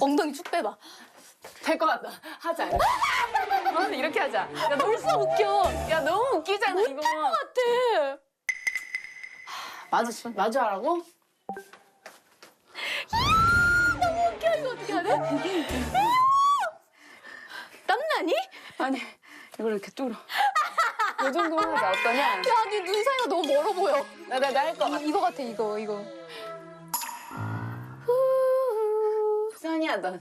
엉덩이 쭉 빼봐. 될 것 같다. 하자. 그러면 이렇게 하자. 야, 벌써 웃겨. 야 너무 웃기잖아 이거. 같아. 마주 마주 하라고? 웃겨 이거 어떻게 하래? 땀나니? 아니 이걸 이렇게 뚫어. 이 정도만 하자 어떠냐? 야, 네 눈 사이가 너무 멀어 보여. 나 나 나할것 같아. 이, 이거 같아 이거 이거. 넌.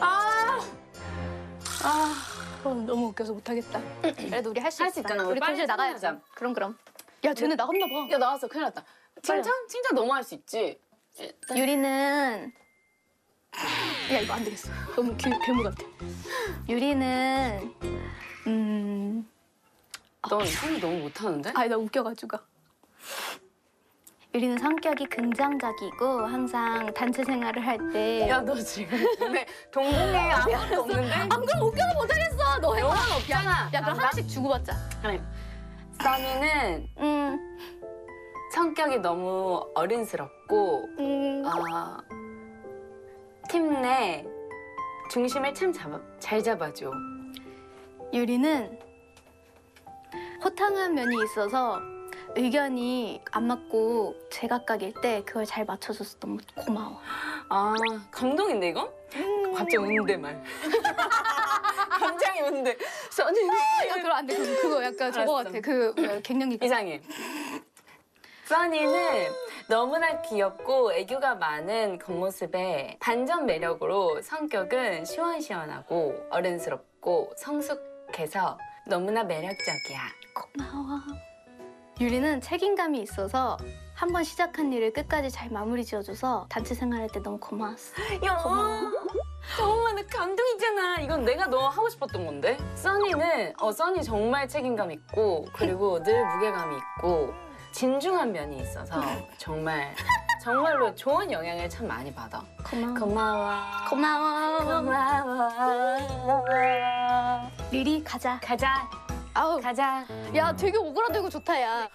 아. 아. 어, 너무 웃겨서 못하겠다. 그래도 우리 할수할 있어. 수 있잖아. 우리 빨리. 끝내자. 그럼 그럼. 야, 쟤네 나갔나 봐. 야 나왔어 큰일 났다. 칭찬? 칭찬 너무 할 수 있지. 일단 유리는 야 이거 안 되겠어. 너무 괴, 괴물 같아. 유리는 음. 넌 선이 너무 못하는데? 아니 나 웃겨가지고. 유리는 성격이 긍정적이고 항상 단체 생활을 할 때. 야 너 지금 근데 동공에 아무것도 없는데? 안 그럼 웃겨서 못하겠어. 너 해봐. 없잖아. 야 그럼 나- 하나씩 주고받자. 그래. 써니는 음. 성격이 너무 어른스럽고 음. 아, 팀 내 중심을 참 잡아, 잘 잡아줘. 유리는 호탕한 면이 있어서 의견이 안 맞고 제각각일 때 그걸 잘 맞춰줘서 너무 고마워. 아 감동인데 이거? 갑자기 우는데 말. 감정이 우는데 써니는 야 그럼 안 돼. 그거, 그거 약간 저거 알았어. 같아. 그 뭐야, 갱년기. 이상해. 써니는 너무나 귀엽고 애교가 많은 겉모습에 반전 매력으로 성격은 시원시원하고 어른스럽고 성숙해서 너무나 매력적이야. 고마워. 유리는 책임감이 있어서 한 번 시작한 일을 끝까지 잘 마무리 지어줘서 단체 생활할 때 너무 고마웠어. 야, 고마워. 정말 나 감동이잖아. 이건 내가 너 하고 싶었던 건데. 써니는 어 써니 정말 책임감 있고 그리고 늘 무게감이 있고 진중한 면이 있어서 정말 정말로 좋은 영향을 참 많이 받아. 고마워. 고마워. 고마워. 고마워. 리리 가자. 가자. 아우. 가자. 야 되게 오그라들고 좋다 야.